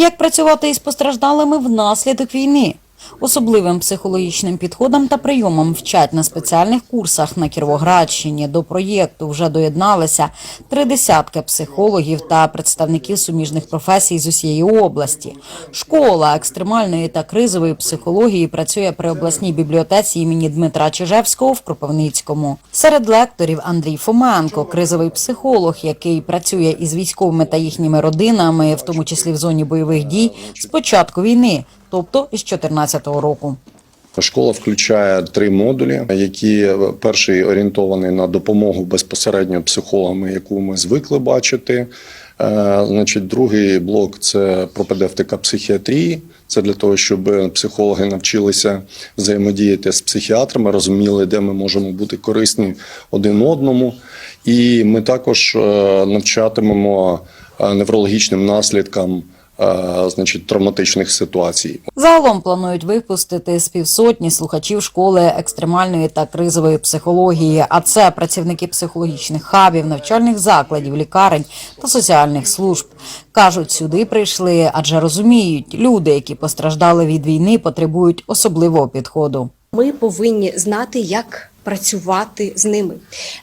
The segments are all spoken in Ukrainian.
Як працювати із постраждалими внаслідок війни? Особливим психологічним підходам та прийомам вчать на спеціальних курсах на Кіровоградщині. До проєкту вже доєдналися три десятки психологів та представників суміжних професій з усієї області. Школа екстремальної та кризової психології працює при обласній бібліотеці імені Дмитра Чижевського в Кропивницькому. Серед лекторів Андрій Фоменко, кризовий психолог, який працює із військовими та їхніми родинами, в тому числі в зоні бойових дій, з початку війни, тобто із 2014 року. Школа включає три модулі, які перший орієнтований на допомогу безпосередньо психологами, яку ми звикли бачити. Е, Значить, другий блок це пропедевтика психіатрії. Це для того, щоб психологи навчилися взаємодіяти з психіатрами, розуміли, де ми можемо бути корисні один одному. І ми також е, навчатимемо е, неврологічним наслідкам значить, травматичних ситуацій. Загалом планують випустити з півсотні слухачів школи екстремальної та кризової психології. А це працівники психологічних хабів, навчальних закладів, лікарень та соціальних служб. кажуть, сюди прийшли, адже розуміють, люди, які постраждали від війни, потребують особливого підходу. Ми повинні знати, як працювати з ними,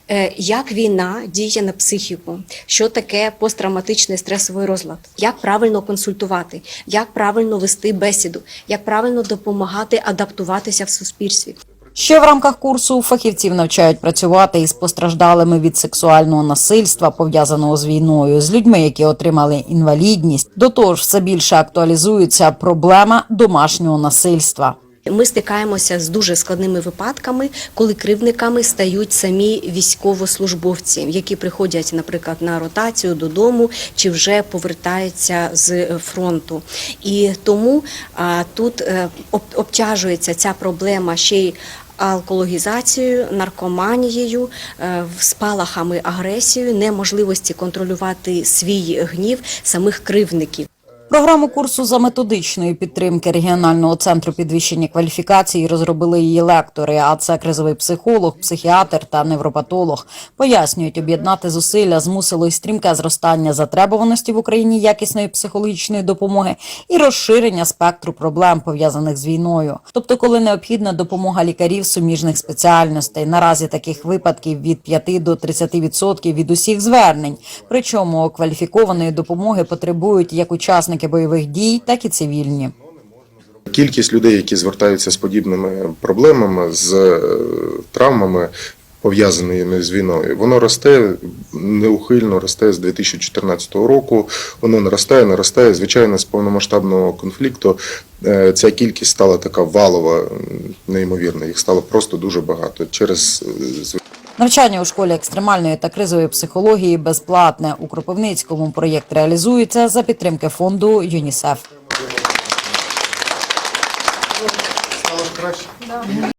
Е, як війна діє на психіку, що таке посттравматичний стресовий розлад, як правильно консультувати, як правильно вести бесіду, як правильно допомагати адаптуватися в суспільстві. Ще в рамках курсу фахівців навчають працювати із постраждалими від сексуального насильства, пов'язаного з війною, з людьми, які отримали інвалідність. До того ж, все більше актуалізується проблема домашнього насильства. Ми стикаємося з дуже складними випадками, коли кривдниками стають самі військовослужбовці, які приходять, наприклад, на ротацію додому чи вже повертаються з фронту. І тому а, тут е, об- обтяжується ця проблема ще й. Алкологізацією, наркоманією, е, спалахами агресією, неможливості контролювати свій гнів самих кривдників. Програму курсу за методичної підтримки регіонального центру підвищення кваліфікації розробили її лектори. А це кризовий психолог, психіатр та невропатолог. Пояснюють, об'єднати зусилля змусило й стрімке зростання затребуваності в Україні якісної психологічної допомоги і розширення спектру проблем пов'язаних з війною. Тобто, коли необхідна допомога лікарів суміжних спеціальностей, наразі таких випадків від 5 до 30% від усіх звернень. Причому кваліфікованої допомоги потребують як учасники бойових дій, так і цивільні. Кількість людей, які звертаються з подібними проблемами, з е, травмами, пов'язаними з війною, воно росте неухильно росте з 2014 року. Воно наростає, наростає. Звичайно, з повномасштабного конфлікту е, ця кількість стала така валова, неймовірна. Їх стало просто дуже багато через е, Навчання у школі екстремальної та кризової психології безплатне. У Кропивницькому проєкт реалізується за підтримки фонду ЮНІСЕФ.